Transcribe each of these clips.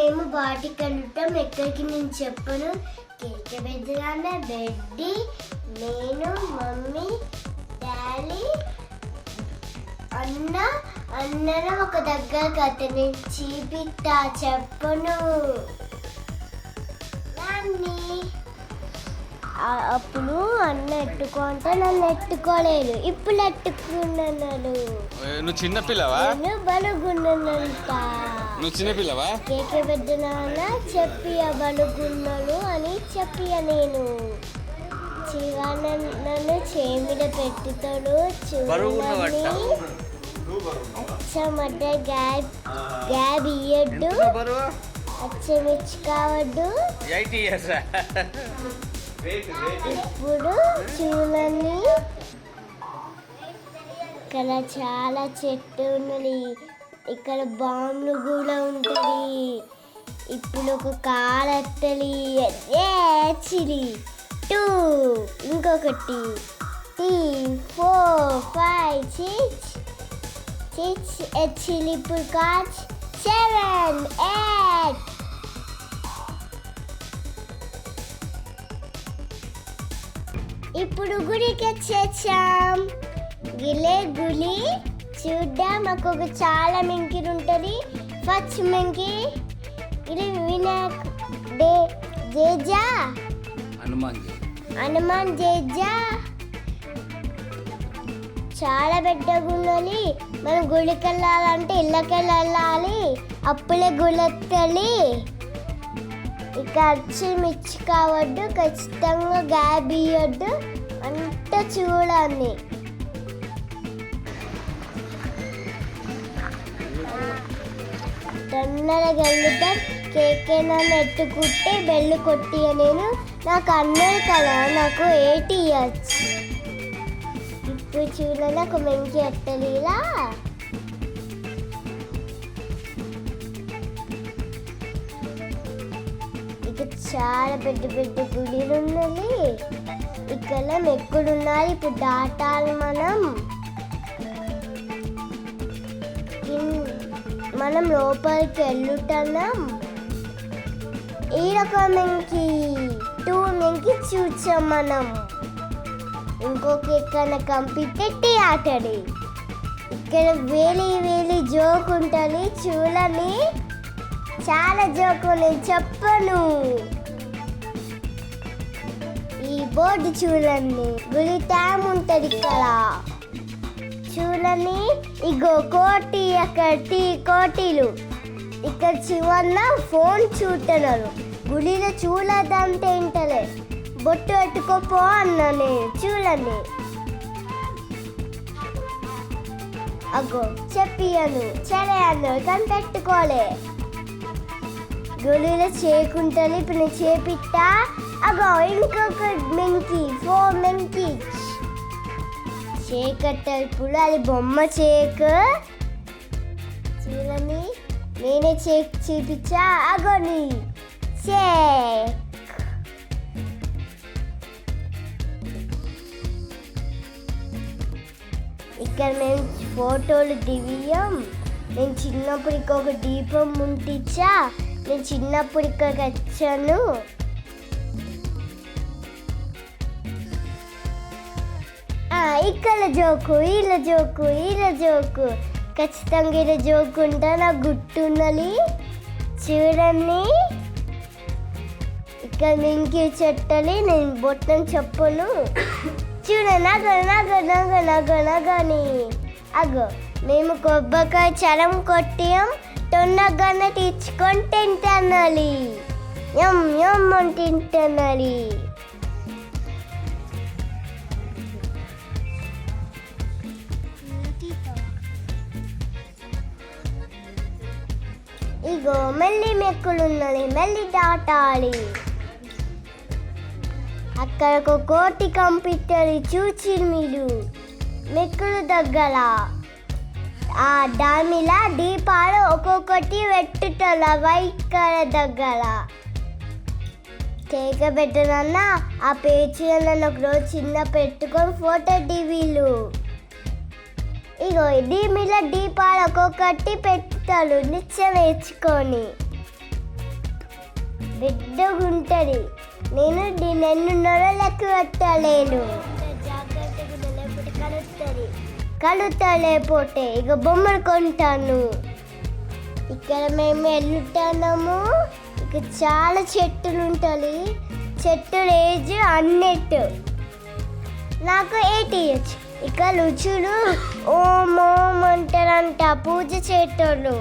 మేము బాటికి వెళ్తాం ఎక్కడికి నేను చెప్పను. కేక బెద్దరాన్న బెడ్డి నేను మమ్మీ డాడీ అన్న అన్నను ఒక దగ్గరకు అతని చూపిస్తా చెప్పను. నాన్ని అప్పుడు అన్న ఎట్టుకుంటే నన్ను ఎట్టుకోలేదు ఇప్పుడు ఎట్టుకున్నాను నువ్వు చిన్న పిల్లవా? నేను బలుగున్నానంట నువ్వు చిన్న పిల్లవా? కేకే పెద్ద నాన్న చెప్పియ బలుగున్నాను అని చెప్పియ నేను. నన్ను మీద పెట్టుతాడు చూడని అచ్చమడ్డ గ్యాబ్ గ్యాబ్ ఇయ్యడ్డు అచ్చమిచ్చి కావద్దు ఇప్పుడు చూడండి. ఇక్కడ చాలా చెట్టు ఉన్నది. ఇక్కడ బాంబులు కూడా ఉంటుంది. ఇప్పుడు ఒక కార్ వస్తుంది చిరి. టూ ఇంకొకటి. Three four five six six చిలి ఇప్పుడు కార్ సెవెన్ ఎయిట్. ఇప్పుడు గుడికి వచ్చేసాం. గిలే గుడి చూద్దాం మాకు ఒక చాలా మెంకిరి ఉంటుంది. ఫస్ట్ మెంకి. ఇది వినాయక్ డే జేజా. హనుమాన్ హనుమాన్ జేజా. చాలా ఉన్నది మనం గుడికి వెళ్ళాలంటే ఇళ్ళకి వెళ్ళాలి అప్పుడే గుళ్ళెత్తాలి. ఇక వచ్చి మిర్చి కావద్దు. ఖచ్చితంగా గ్యాబ్ ఇవ్వద్దు అంత చూడాలి. తొందరగా వెళ్తాం కేకే నన్ను బెల్లు కొట్టి నేను. నాకు అన్నారు కదా నాకు ఏటి ఇయర్స్ ఇప్పుడు చూడ నాకు మంచి ఎట్టలేలా ఇక చాలా పెద్ద పెద్ద గుడిలు ఉన్నది ఇక్కడ ఎక్కడున్నారు ఇప్పుడు దాటాలి మనం. కింద మనం లోపలికి వెళ్ళుటన్నాం ఈ రకమెంకి టూ నుంచి చూచాం మనం. ఇంకొక ఎక్కడ కంప్యూటర్ ఆటడి ఇక్కడ వేలి వేలి జోక్ ఉంటుంది చూడని? చాలా జోకు నేను చెప్పను. ఈ బోర్డు చూడండి గుడి ట్యామ్ ఉంటుంది ఇక్కడ. చూడండి ఇగో కోటి అక్కడ టీ కోటీలు. ఇక్కడ చివరన ఫోన్ చూస్తున్నారు గుడిలో చూడదంటే ఇంటలే. బొట్టు పెట్టుకోపో అన్నా నేను చూడండి అగో చెప్పియను సరే అన్నారు కానీ పెట్టుకోలే. గుడిలో చేయకుంటాను ఇప్పుడు నేను చేపిట్టా. అగో ఇంకొక మెంకి ఫోర్ మెంకి చేకట్ట ఇప్పుడు అది బొమ్మ చేక్. చూడండి నేనే చేక్ చూపించా. అగోని చేక్. ఇక్కడ మేము ఫోటోలు దివ్యం. నేను చిన్నప్పుడు ఇంకొక దీపం ముట్టించా నేను చిన్నప్పుడు ఇక్కడికి వచ్చాను ఇక్కడ జోకు వీళ్ళ జోకు వీళ్ళ జోకు. ఖచ్చితంగా ఇలా జోకుంటా నా గుట్టున్నది చూడండి. ఇక్కడ మింకి చెట్టలి నేను బొట్టం చెప్పును చూడ నగ నగ నగ నగ నగని అగో మేము కొబ్బరికాయ చరం కొట్టాం. తొందరగానే తీర్చుకొని తింటానాలి ఎం ఎం తింటానాలి ఇగో మళ్ళీ మెక్కులున్నది మళ్ళీ దాటాలి. అక్కడ ఒక కోటి కంప్యూటర్ చూచి మీరు. మెక్కులు దగ్గర. ఆ దానిలా దీపాలు ఒక్కొక్కటి వెట్టుటల వైట్ కలర్ దగ్గర. కేక పెట్టనన్న ఆ పేచీలను ఒకరోజు చిన్న పెట్టుకొని ఫోటో టీవీలు ఇగో ఇది మీద దీపాలు ఒక్కొక్కటి పెడతారు నిత్యం వేసుకొని బిడ్డగుంటది ఉంటుంది నేను దీన్ని నొరలకు లెక్క పెట్టలేను జాగ్రత్తగా ఇక బొమ్మలు కొంటాను. ఇక్కడ మేము వెళ్తున్నాము ఇక చాలా చెట్టులు ఉంటుంది చెట్టు ఏజ్ అన్నట్టు. నాకు ఎయిట్ ఇక రుచులు ఓం ఓం అంటారంట పూజ చేటోళ్ళు.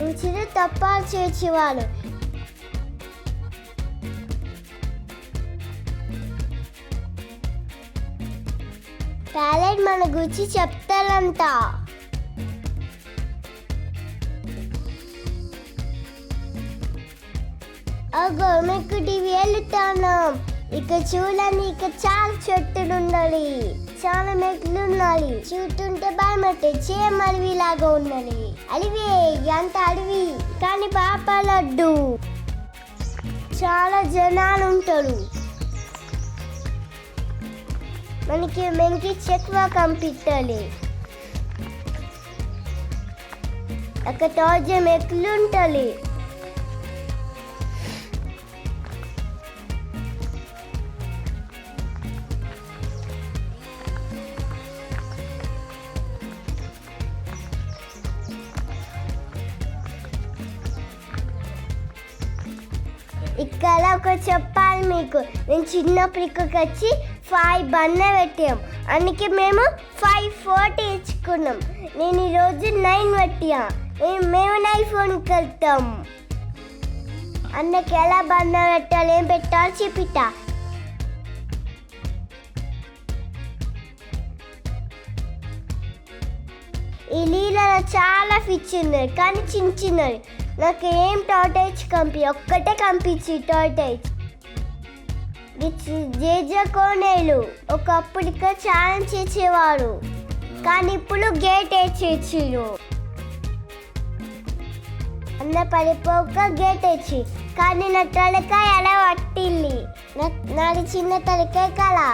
రుచులు తప్పాలు చేసేవాళ్ళు ప్యాలెట్ మన గురించి చెప్తారంట. అగో మీకు టీవీ వెళ్తాను ఇక చూడండి ఇక చాలా చెట్టులు ఉండాలి చాలా మెట్లు చూస్తుంటే చూస్తుంటే భయమట్టే చేమ అడవిలాగా ఉన్నది అడవి ఎంత అడవి? కానీ పాప లడ్డు. చాలా జనాలు ఉంటారు. మనకి మనకి చెక్కువ కనిపించాలి అక్కడ తోజ మెట్లు ఉండాలి ఇక్కడ ఒక చెప్పాలి మీకు. నేను చిన్నప్పుడు ఇక్కడికి వచ్చి ఫైవ్ బన్న పెట్టాం. అందుకే మేము ఫైవ్ ఫోర్టీ ఇచ్చుకున్నాం. నేను ఈరోజు నైన్ పెట్టా మేము మేము నైన్ ఫోన్కి వెళ్తాం. అన్నకి ఎలా బన్న పెట్టాలి ఏం పెట్టాలి చెప్పిటా ఈ నీళ్ళలో చాలా ఫిచ్ ఉన్నాయి కానీ చిన్న చిన్నవి. నాకు ఏం టార్టైజ్ కంపి ఒక్కటే కంపించి టార్టైజ్ జేజ కోనేలు ఒకప్పుడు ఇక్కడ చేసేవాడు చేసేవారు. కానీ ఇప్పుడు గేట్ వేసేసారు అన్న పడిపోక గేట్ వేసి కానీ నా తలకాయ ఎలా పట్టింది. నాది చిన్న తలకాయ కదా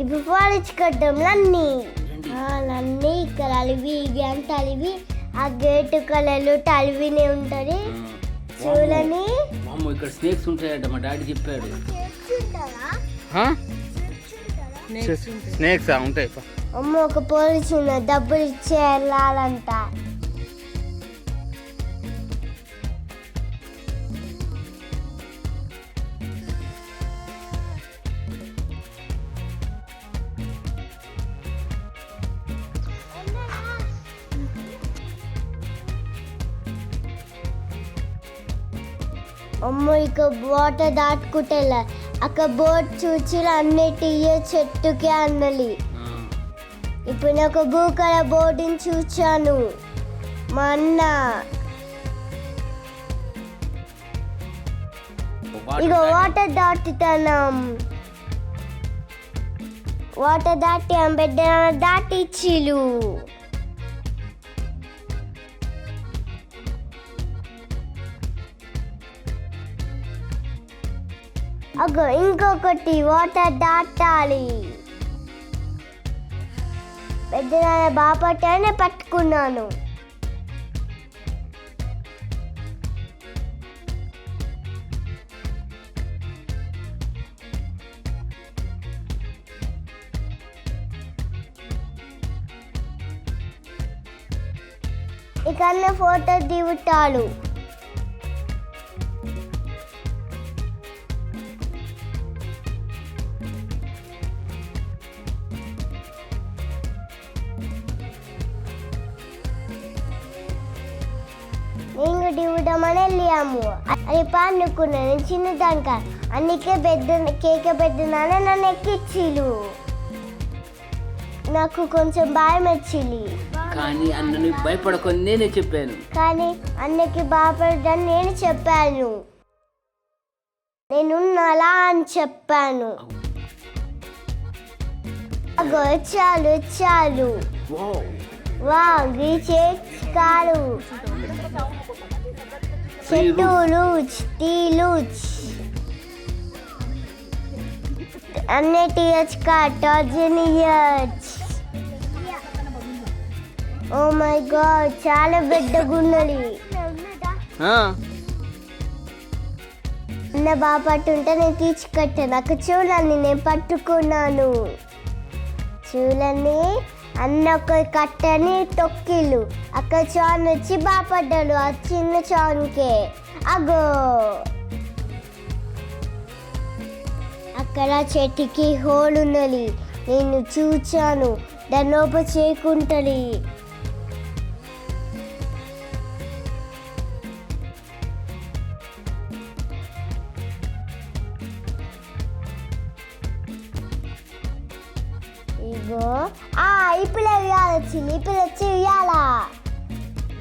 ఇప్పుడు ఫారెస్ట్ కట్టం నన్ని ఆ, నన్ని ఇక్కడ అలివి ఇవి అంత అలివి. ఆ గేటు కలర్లు అలివినే ఉంటుంది. చూడని అమ్మో ఇక్కడ స్నేక్స్ ఉంటాయట మా డాడీ చెప్పాడు. స్నేక్స్ ఉంటాయి. అమ్మ ఒక పోలీసు ఉన్న డబ్బులు ఇచ్చే వెళ్ళాలంట అమ్మో ఇక వాటర్ దాటుకుంటే అక్కడ బోట్ చూచి అన్నిటి చెట్టుకి అన్నలి ఇప్పుడు నేను బ్లూ కలర్ బోర్డుని చూచాను. మా అన్న. ఇక వాటర్ దాటుతున్నాం వాటర్ దాటి అంబెడ్డ దాటి అగో ఇంకొకటి వాటర్ దాటాలి. పెద్ద నాన్న బాపట్టానే పట్టుకున్నాను. ఇక ఫోటో దిగుతాడు. దిగుదామని వెళ్ళాము అది పండుకున్నాను నేను చిన్నదానిక అందుకే బెడ్ కేక పెద్దనానే నన్ను ఎక్కిచ్చిలు. నాకు కొంచెం భయం వచ్చింది. కానీ అన్నని భయపడకొని నేనే చెప్పాను. కానీ అన్నకి బాపడదని నేను చెప్పాను. నేను అలా అని చెప్పాను. అగో వచ్చాలు వావ్. వా రీచేజ్ కాడు టీ లూచ్ అన్ని టీయచ్ కా టార్జనియచ్ ఓ మై గాడ్ చాలా పెద్దగున్నది అన్న బాగా పట్టుంటే నేను తీర్చికట్టాను అక్కడ చూడండి నేను పట్టుకున్నాను. చూడండి. అన్న ఒక కట్టని తొక్కిలు. అక్కడ చాన్ వచ్చి బాపడ్డాడు ఆ చిన్న చాన్కే. అగో! అక్కడ చెట్టుకి హోల్ ఉన్నది నేను చూచాను. దాని చేకుంటది. ఇగో. ఆ ఇప్పుడు ఉయ్యాల వచ్చింది ఇప్పుడు వచ్చి ఉయ్యాల.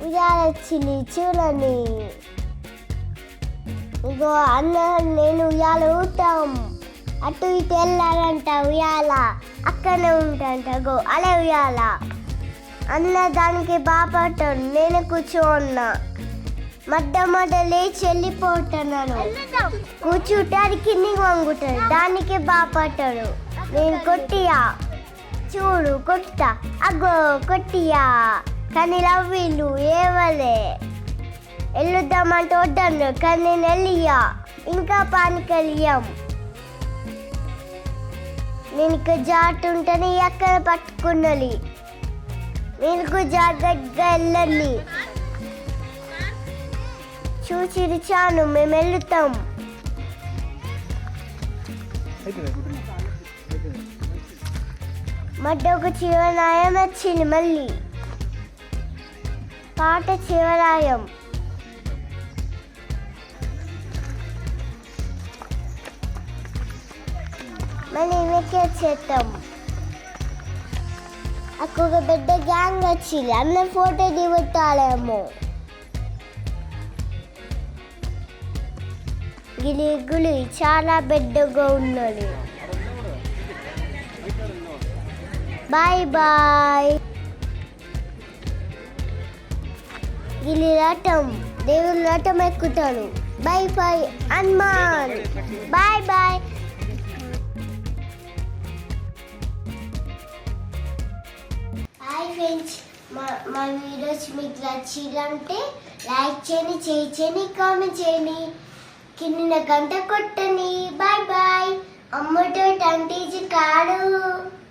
ఉయ్యాల వచ్చింది చూడండి. ఇగో అన్న నేను ఉయ్యాల ఊటాం అటు ఇటు వెళ్ళాలంట ఉయ్యాల. అక్కడనే ఉంటాంట గో అలా ఉయ్యాల. అన్న దానికి బాపట్టాడు నేను కూర్చోన్నా. మడ్డ మడ్డ లేచి వెళ్ళిపోతున్నాను కూర్చుంటే అది కిందికి వంగుతాడు దానికి బాపట్టాడు నేను కొట్టియా? చూడు కొట్ట అగో కొట్టియా. కానీ లవ్వీలు ఏవలే వెళ్ళొద్దామంటే వద్దన్ను కానీ నేను వెళ్ళియా ఇంకా పానికెళ్ళాం నేను ఇక్కడ జాట్ ఉంటేనే ఎక్కడ పట్టుకున్నది. నేను జాగ్రత్తగా వెళ్ళండి. చూసిరిచాను మేము వెళ్తాం మధ్య ఒక చివరాయం వచ్చింది మళ్ళీ. పాట చివరాయం. మళ్ళీ వెనక్కి చేద్దాం అక్కడ ఒక పెద్ద గ్యాంగ్ వచ్చింది. అన్న ఫోటో దిగుతాడేమో గిలి గులి చాలా పెద్దగా ఉన్నది. బాయ్ బాయ్ గిలి రథం దేవుడు రథం ఎక్కుతాడు bye bye Hanuman. Bye bye hi friends మా మా వీడియోస్ మీకు నచ్చిందంటే లైక్ చేయండి చేయి చేయండి కామెంట్ చేయండి. కింద గంట కొట్టండి. బాయ్ బాయ్ అమ్మతో టంటీజీ కాడు.